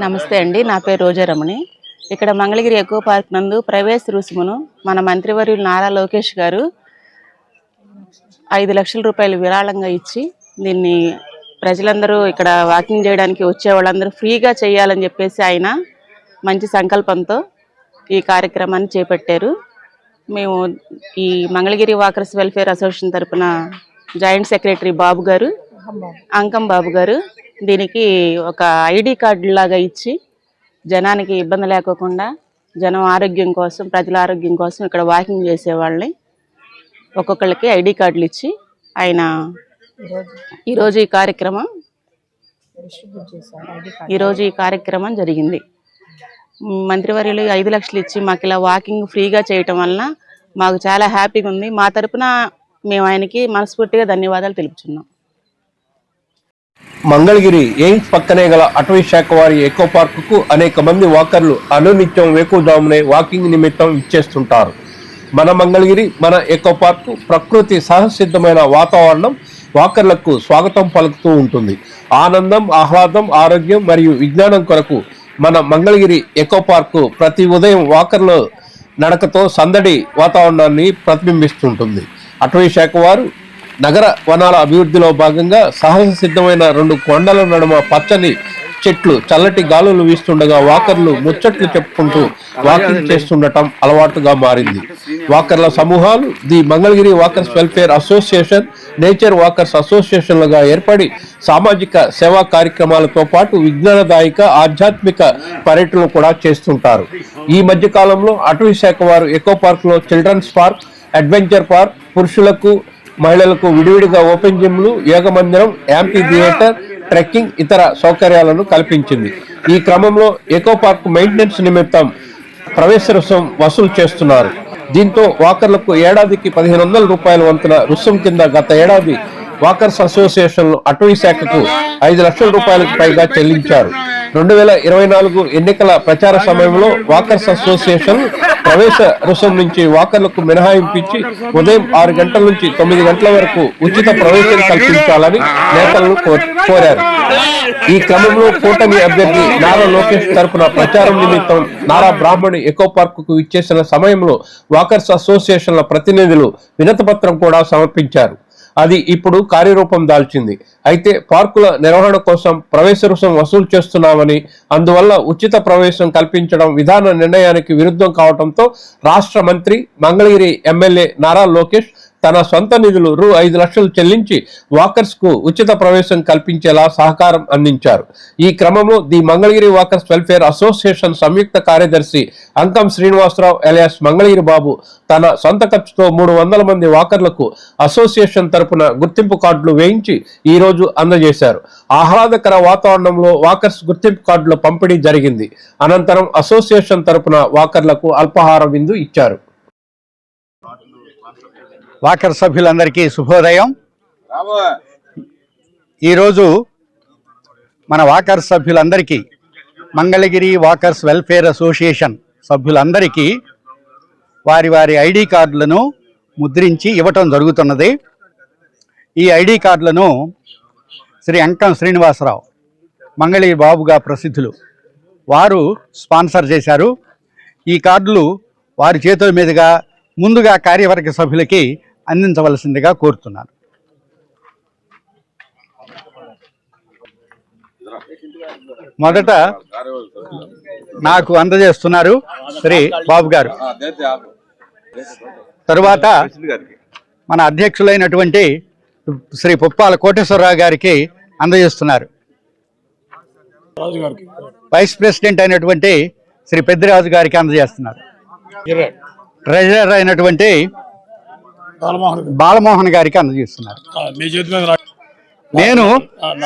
నమస్తే అండి నా పేరు రోజారమణి. ఇక్కడ మంగళగిరి ఎకో పార్క్ నందు ప్రవేశ రుసుమును మన మంత్రివర్యులు నారా లోకేష్ గారు ఐదు లక్షల రూపాయలు విరాళంగా ఇచ్చి దీన్ని ప్రజలందరూ ఇక్కడ వాకింగ్ చేయడానికి వచ్చే వాళ్ళందరూ ఫ్రీగా చేయాలని చెప్పేసి ఆయన మంచి సంకల్పంతో ఈ కార్యక్రమాన్ని చేపట్టారు. మేము ఈ మంగళగిరి వాకర్స్ వెల్ఫేర్ అసోసియేషన్ తరపున జాయింట్ సెక్రటరీ బాబు గారు అంకం బాబు గారు దీనికి ఒక ఐడి కార్డు లాగా ఇచ్చి జనానికి ఇబ్బంది లేకోకుండా జనం ఆరోగ్యం కోసం ప్రజల ఆరోగ్యం కోసం ఇక్కడ వాకింగ్ చేసేవాళ్ళని ఒక్కొక్కళ్ళకి ఐడి కార్డులు ఇచ్చి ఆయన ఈరోజు ఈ కార్యక్రమం ఈరోజు ఈ కార్యక్రమం జరిగింది. మంత్రివర్యులు ఐదు లక్షలు ఇచ్చి మాకు ఇలా వాకింగ్ ఫ్రీగా చేయటం వలన మాకు చాలా హ్యాపీగా ఉంది. మా తరపున మేము ఆయనకి మనస్ఫూర్తిగా ధన్యవాదాలు తెలుపుచున్నాం. మంగళగిరి ఎయిమ్స్ పక్కనే గల అటవీ శాఖ వారి ఎకో పార్క్కు అనేక మంది వాకర్లు అనునిత్యం వేకుజామునే వాకింగ్ నిమిత్తం ఇచ్చేస్తుంటారు మన మంగళగిరి మన ఎకో పార్క్ ప్రకృతి సహసిద్ధమైన వాతావరణం వాకర్లకు స్వాగతం పలుకుతూ ఉంటుంది. ఆనందం ఆహ్లాదం ఆరోగ్యం మరియు విజ్ఞానం కొరకు మన మంగళగిరి ఎకో పార్కు ప్రతి ఉదయం వాకర్లు నడకతో సందడి వాతావరణాన్ని ప్రతిబింబిస్తుంటుంది. అటవీ శాఖ వారు నగర వనాల అభివృద్ధిలో భాగంగా సహజ సిద్ధమైన రెండు కొండల నడుమ పచ్చని చెట్లు చల్లటి గాలులు వీస్తుండగా వాకర్లు ముచ్చట్లు చెప్పుకుంటూ వాకింగ్ చేస్తుండటం అలవాటుగా మారింది. వాకర్ల సమూహాలు the Mangalagiri walkers welfare association nature walkers అసోసియేషన్లుగా ఏర్పడి సామాజిక సేవా కార్యక్రమాలతో పాటు విజ్ఞానదాయక ఆధ్యాత్మిక పర్యటనలు కూడా చేస్తుంటారు. ఈ మధ్య కాలంలో అటవీ శాఖ వారు ఎకో పార్క్లో చిల్డ్రన్స్ పార్క్ అడ్వెంచర్ పార్క్ పురుషులకు మహిళలకు విడివిడిగా ఓపెన్ జిమ్లు యోగ మందిరం యాంపీ థియేటర్ ట్రెక్కింగ్ ఇతర సౌకర్యాలను కల్పించింది. ఈ క్రమంలో ఎకో పార్క్ మెయింటెనెన్స్ నిమిత్తం ప్రవేశ రుసుం వసూలు చేస్తున్నారు. దీంతో వాకర్లకు ఏడాదికి పదిహేను వందల రూపాయల వంతున రుసుం కింద గత ఏడాది వాకర్స్ అసోసియేషన్ అటవీ శాఖకు ఐదు లక్షల రూపాయలకు పైగా చెల్లించారు. రెండు వేల ఇరవై నాలుగు ఎన్నికల ప్రచార సమయంలో వాకర్స్ అసోసియేషన్ ప్రవేశ రుసుం నుంచి వాకర్లకు మినహాయింపించి ఉదయం ఆరు గంటల నుంచి తొమ్మిది గంటల వరకు ఉచిత ప్రవేశం కల్పించాలని నేతలను కో- కోరారు. ఈ క్రమంలో కూటమి అభ్యర్థి నారా లోకేష్ తరపున ప్రచారం నిమిత్తం నారా బ్రాహ్మణి ఎకో పార్క్కు ఇచ్చేసిన సమయంలో వాకర్స్ అసోసియేషన్ల ప్రతినిధులు వినతపత్రం కూడా సమర్పించారు. అది ఇప్పుడు కార్యరూపం దాల్చింది. అయితే పార్కుల నిర్వహణ కోసం ప్రవేశ రుసుం వసూలు చేస్తున్నామని అందువల్ల ఉచిత ప్రవేశం కల్పించడం విధాన నిర్ణయానికి విరుద్ధం కావడంతో రాష్ట్ర మంత్రి మంగళగిరి ఎమ్మెల్యే నారా లోకేష్ తన సొంత నిధులు రూ ఐదు లక్షలు చెల్లించి వాకర్స్కు ఉచిత ప్రవేశం కల్పించేలా సహకారం అందించారు. ఈ క్రమంలో the Mangalagiri walkers welfare association సంయుక్త కార్యదర్శి అంకం శ్రీనివాసరావు ఎలియాస్ మంగళగిరి బాబు తన సొంత ఖర్చుతో మూడు వందల మంది వాకర్లకు అసోసియేషన్ తరపున గుర్తింపు కార్డులు వేయించి ఈ రోజు అందజేశారు. ఆహ్లాదకర వాతావరణంలో వాకర్స్ గుర్తింపు కార్డుల పంపిణీ జరిగింది. అనంతరం అసోసియేషన్ తరపున వాకర్లకు అల్పాహార విందు ఇచ్చారు. వాకర్ సభ్యులందరికీ శుభోదయం. ఈరోజు మన వాకర్ సభ్యులందరికీ మంగళగిరి వాకర్స్ వెల్ఫేర్ అసోసియేషన్ సభ్యులందరికీ వారి వారి ఐడి కార్డులను ముద్రించి ఇవ్వటం జరుగుతున్నది. ఈ ఐడి కార్డులను శ్రీ అంకం శ్రీనివాసరావు మంగళగిరి బాబుగా ప్రసిద్ధులు వారు స్పాన్సర్ చేశారు. ఈ కార్డులు వారి చేతుల మీదుగా ముందుగా కార్యవర్గ సభ్యులకి అందించవలసిందిగా కోరుతున్నాను మొదట నాకు అందజేస్తున్నారు శ్రీ బాబు గారు. తరువాత మన అధ్యక్షులైనటువంటి శ్రీ పుప్పాల కోటేశ్వరరావు గారికి అందజేస్తున్నారు. వైస్ ప్రెసిడెంట్ అయినటువంటి శ్రీ పెద్దిరాజు గారికి అందజేస్తున్నారు. ట్రెజరర్ అయినటువంటి బాలమోహన్ గారికి అందజేస్తున్నారు. నేను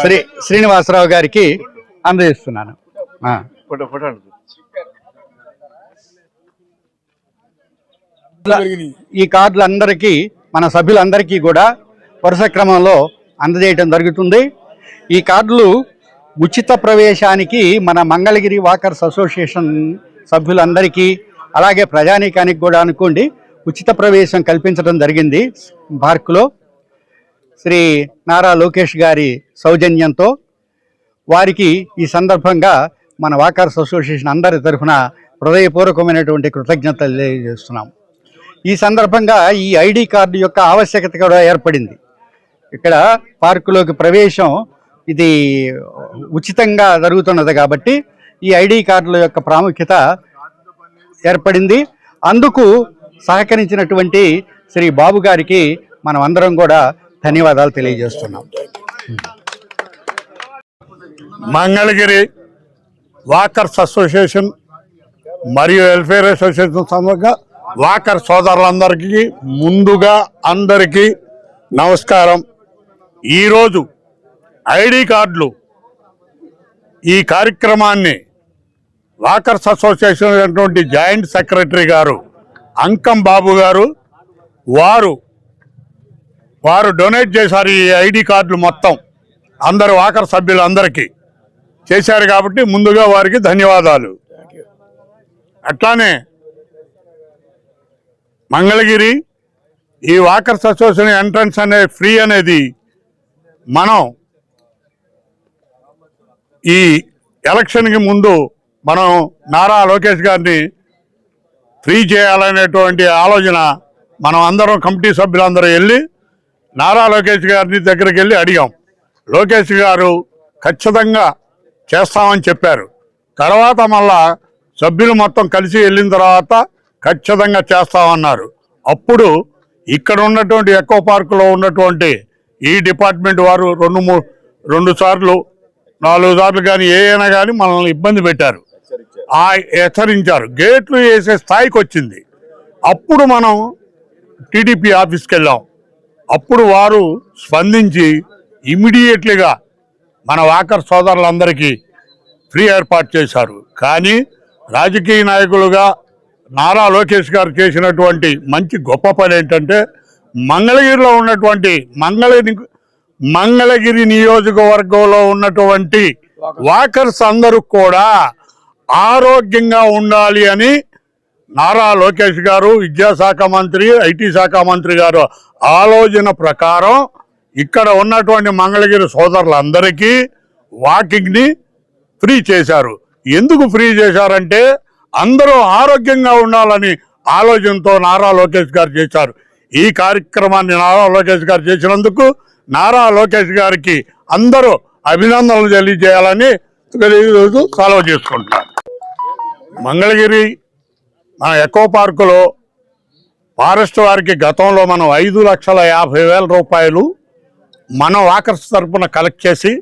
శ్రీ శ్రీనివాసరావు గారికి అందజేస్తున్నాను. ఈ కార్డులందరికీ మన సభ్యులందరికీ కూడా వరుస క్రమంలో అందజేయటం జరుగుతుంది. ఈ కార్డులు ఉచిత ప్రవేశానికి మన మంగళగిరి వాకర్స్ అసోసియేషన్ సభ్యులందరికీ అలాగే ప్రజానీకానికి కూడా అనుకోండి. ఉచిత ప్రవేశం కల్పించడం జరిగింది పార్కులో. శ్రీ నారా లోకేష్ గారి సౌజన్యంతో వారికి ఈ సందర్భంగా మన వాకర్స్ అసోసియేషన్ అందరి తరఫున హృదయపూర్వకమైనటువంటి కృతజ్ఞతలు తెలియజేస్తున్నాం. ఈ సందర్భంగా ఈ ఐడి కార్డు యొక్క ఆవశ్యకత కూడా ఏర్పడింది. ఇక్కడ పార్కులోకి ప్రవేశం ఇది ఉచితంగా జరుగుతున్నది కాబట్టి ఈ ఐడి కార్డుల యొక్క ప్రాముఖ్యత ఏర్పడింది. అందుకు సహకరించినటువంటి శ్రీ బాబు గారికి మనం అందరం కూడా ధన్యవాదాలు తెలియజేస్తున్నాం. మంగళగిరి వాకర్స్ అసోసియేషన్ మరియు వెల్ఫేర్ అసోసియేషన్ సందర్భంగా వాకర్ సోదరులందరికీ ముందుగా అందరికీ నమస్కారం. ఈరోజు ఐడి కార్డులు ఈ కార్యక్రమాన్ని వాకర్స్ అసోసియేషన్ అయినటువంటి జాయింట్ సెక్రటరీ గారు అంకం బాబు గారు వారు వారు డొనేట్ చేశారు ఈ ఐడి కార్డులు మొత్తం. అందరు వాకర్ సభ్యులందరికీ చేశారు కాబట్టి ముందుగా వారికి ధన్యవాదాలు. అట్లానే మంగళగిరి ఈ వాకర్స్ అసోసియేషన్ ఎంట్రన్స్ అనే ఫ్రీ అనేది మనం ఈ ఎలక్షన్కి ముందు మనం నారా లోకేష్ గారిని ఫ్రీ చేయాలనేటువంటి ఆలోచన మనం అందరం కమిటీ సభ్యులందరూ వెళ్ళి నారా లోకేష్ గారిని దగ్గరికి వెళ్ళి అడిగాం. లోకేష్ గారు ఖచ్చితంగా చేస్తామని చెప్పారు. తర్వాత మళ్ళా సభ్యులు మొత్తం కలిసి వెళ్ళిన తర్వాత ఖచ్చితంగా చేస్తామన్నారు. అప్పుడు ఇక్కడ ఉన్నటువంటి ఎకో పార్కులో ఉన్నటువంటి ఈ డిపార్ట్మెంట్ వారు రెండు మూడు రెండు సార్లు నాలుగు సార్లు కానీ ఏ అయినా కానీ మనల్ని ఇబ్బంది పెట్టారు. హెచ్చరించారు. గేట్లు వేసే స్థాయికి వచ్చింది. అప్పుడు మనం టీడీపీ ఆఫీస్కి వెళ్ళాం. అప్పుడు వారు స్పందించి ఇమీడియట్లీగా మన వాకర్ సోదరులందరికీ ఫ్రీ ఏర్పాటు చేశారు. కానీ రాజకీయ నాయకులుగా నారా లోకేష్ గారు చేసినటువంటి మంచి గొప్ప పని ఏంటంటే మంగళగిరిలో ఉన్నటువంటి మంగళగిరి మంగళగిరి నియోజకవర్గంలో ఉన్నటువంటి వాకర్స్ అందరూ కూడా ఆరోగ్యంగా ఉండాలి అని నారా లోకేష్ గారు విద్యాశాఖ మంత్రి ఐటీ శాఖ మంత్రి గారు ఆలోచన ప్రకారం ఇక్కడ ఉన్నటువంటి మంగళగిరి సోదరులందరికీ వాకింగ్ని ఫ్రీ చేశారు. ఎందుకు ఫ్రీ చేశారంటే అందరూ ఆరోగ్యంగా ఉండాలని ఆలోచనతో నారా లోకేష్ గారు చేశారు. ఈ కార్యక్రమాన్ని నారా లోకేష్ గారు చేసినందుకు నారా లోకేష్ గారికి అందరూ అభినందనలు తెలియజేయాలని తెలియజేస్తూ సెలవు చేసుకుంటున్నారు మంగళగిరి మన ఎకో పార్కులో ఫారెస్ట్ వారికి గతంలో మనం ఐదు లక్షల యాభై వేల రూపాయలు మన వాకర్స్ తరపున కలెక్ట్ చేసి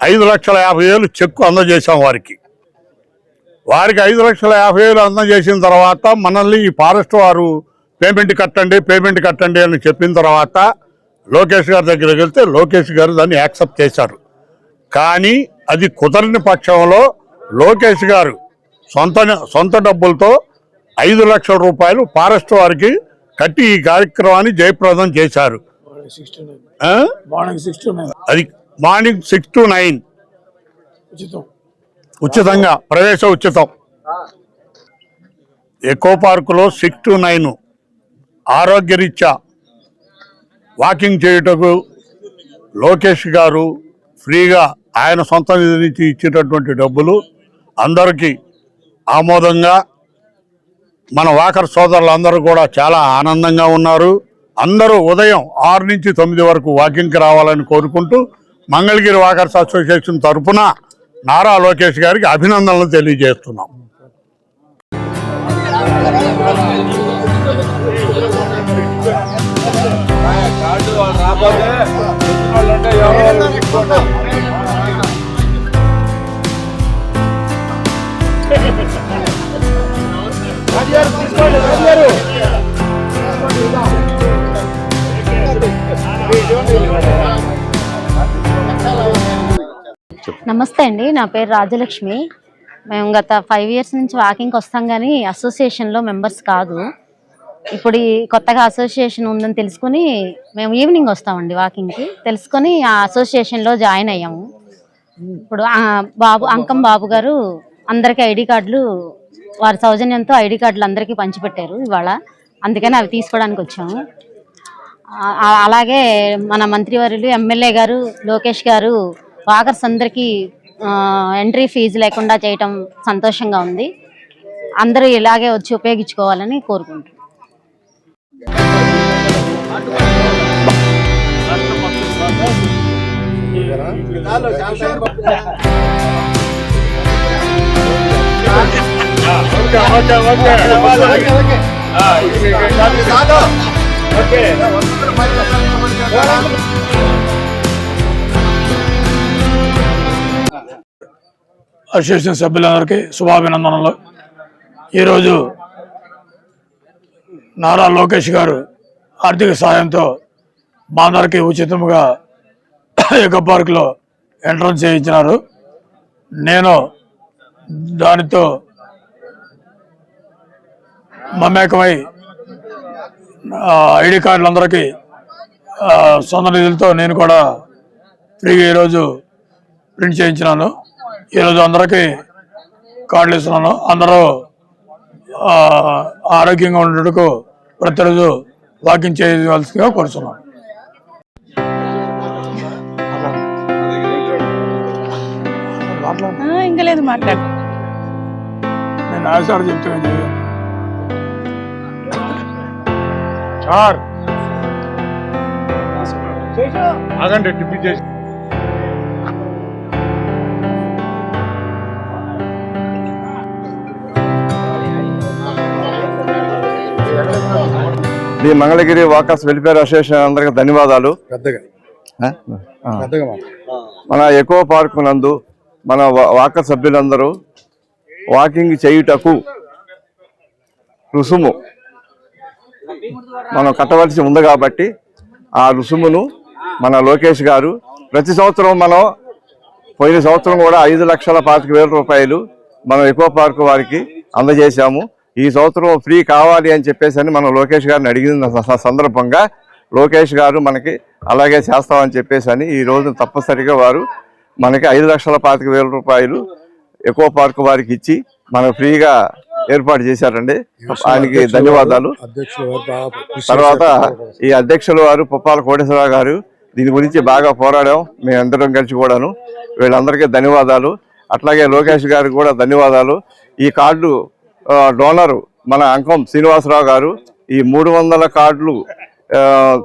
ఐదు లక్షల యాభై వేలు చెక్కు అందజేశాం వారికి. వారికి ఐదు లక్షల యాభై వేలు అందజేసిన తర్వాత మనల్ని ఈ ఫారెస్ట్ వారు పేమెంట్ కట్టండి పేమెంట్ కట్టండి అని చెప్పిన తర్వాత లోకేష్ గారి దగ్గరికి వెళ్తే లోకేష్ గారు దాన్ని యాక్సెప్ట్ చేశారు. కానీ అది కుదరని పక్షంలో లోకేష్ గారు సొంత సొంత డబ్బులతో ఐదు లక్షల రూపాయలు ఫారెస్ట్ వారికి కట్టి ఈ కార్యక్రమాన్ని జయప్రదం చేశారు. అది మార్నింగ్ సిక్స్ టు నైన్. ఉచితం. ఉచితంగా ప్రవేశ ఉచితం. ఎకో పార్కులో సిక్స్ టు నైన్. ఆరోగ్యరీత్యా వాకింగ్ చేయుటకు లోకేష్ గారు ఫ్రీగా ఆయన సొంత నిధి నుంచి ఇచ్చేటటువంటి డబ్బులు అందరికీ ఆమోదంగా మన వాకర్ సోదరులందరూ కూడా చాలా ఆనందంగా ఉన్నారు. అందరూ ఉదయం ఆరు నుంచి తొమ్మిది వరకు వాకింగ్కి రావాలని కోరుకుంటూ మంగళగిరి వాకర్స్ అసోసియేషన్ తరఫున నారా లోకేష్ గారికి అభినందనలు తెలియజేస్తున్నాం. నమస్తే అండి నా పేరు రాజలక్ష్మి. మేము గత ఫైవ్ ఇయర్స్ నుంచి వాకింగ్కి వస్తాం కానీ అసోసియేషన్లో మెంబర్స్ కాదు. ఇప్పుడు ఈ కొత్తగా అసోసియేషన్ ఉందని తెలుసుకుని మేము ఈవినింగ్ వస్తామండి వాకింగ్కి తెలుసుకొని ఆ అసోసియేషన్లో జాయిన్ అయ్యాము. ఇప్పుడు బాబు అంకం బాబు గారు అందరికీ ఐడి కార్డులు వారి సౌజన్యంతో ఐడి కార్డులు అందరికీ పంచిపెట్టారు ఇవాళ. అందుకని అవి తీసుకోవడానికి వచ్చాము. అలాగే మన మంత్రివర్యులు ఎమ్మెల్యే గారు లోకేష్ గారు వాకర్స్ అందరికీ ఎంట్రీ ఫీజు లేకుండా చేయటం సంతోషంగా ఉంది. అందరూ ఇలాగే వచ్చి ఉపయోగించుకోవాలని కోరుకుంటున్నాను అసోసియేషన్ సభ్యులందరికీ శుభాభినందనలు ఈరోజు నారా లోకేష్ గారు ఆర్థిక సాయంతో మా అందరికీ ఉచితంగా ఎకో పార్కులో ఎంట్రన్స్ చేయించినారు నేను దానితో మమేకమై ఐడి కార్డులందరికీ సొంత నిధులతో నేను కూడా ఫ్రీగా ఈరోజు ప్రింట్ చేయించినాను. ఈరోజు అందరికీ కార్డులు ఇస్తున్నాను. అందరూ ఆరోగ్యంగా ఉండేందుకు ప్రతిరోజు వాకింగ్ చేయవలసిందిగా కోరుతున్నాను. ఇంకా లేదు మాట్లాడు. నేను ఆశాడు చెప్తాను సార్. ఆగండి చేసి. The Mangalagiri walkers welfare association అందరికి ధన్యవాదాలు. మన ఎకో పార్క్ నందు మన వాకర్ సభ్యులందరూ వాకింగ్ చేయుటకు రుసుము. మనం కట్టవలసి ఉంది కాబట్టి ఆ రుసుమును మన లోకేష్ గారు ప్రతి సంవత్సరం మనం పోయిన సంవత్సరం కూడా ఐదు లక్షల పాతిక వేల రూపాయలు మనం ఎకో పార్క్ వారికి అందజేశాము. ఈ సంవత్సరం ఫ్రీ కావాలి అని చెప్పేసి అని మనం లోకేష్ గారిని అడిగిన సందర్భంగా లోకేష్ గారు మనకి అలాగే చేస్తామని చెప్పేసి అని ఈ రోజు తప్పనిసరిగా వారు మనకి ఐదు లక్షల పాతిక వేల రూపాయలు ఎకో పార్క్ వారికి ఇచ్చి మనం ఫ్రీగా ఏర్పాటు చేశారండి. ఆయనకి ధన్యవాదాలు. తర్వాత ఈ అధ్యక్షుల వారు పుప్పాల కోటేశ్వరరావు గారు దీని గురించి బాగా పోరాడాం మేమందరం కలిసి కూడాను. వీళ్ళందరికీ ధన్యవాదాలు. అట్లాగే లోకేష్ గారికి కూడా ధన్యవాదాలు. ఈ కార్డు డోనరు మన అంకం శ్రీనివాసరావు గారు ఈ మూడు వందల కార్డులు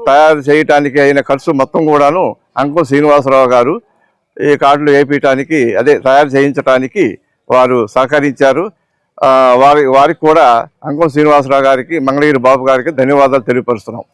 తయారు చేయటానికి అయిన ఖర్చు మొత్తం కూడాను అంకం శ్రీనివాసరావు గారు ఈ కార్డులు వేపించడానికి అదే తయారు చేయించడానికి వారు సహకరించారు. వారి వారికి కూడా అంకం శ్రీనివాసరావు గారికి మంగళగిరి బాబు గారికి ధన్యవాదాలు తెలియపరుస్తున్నాం.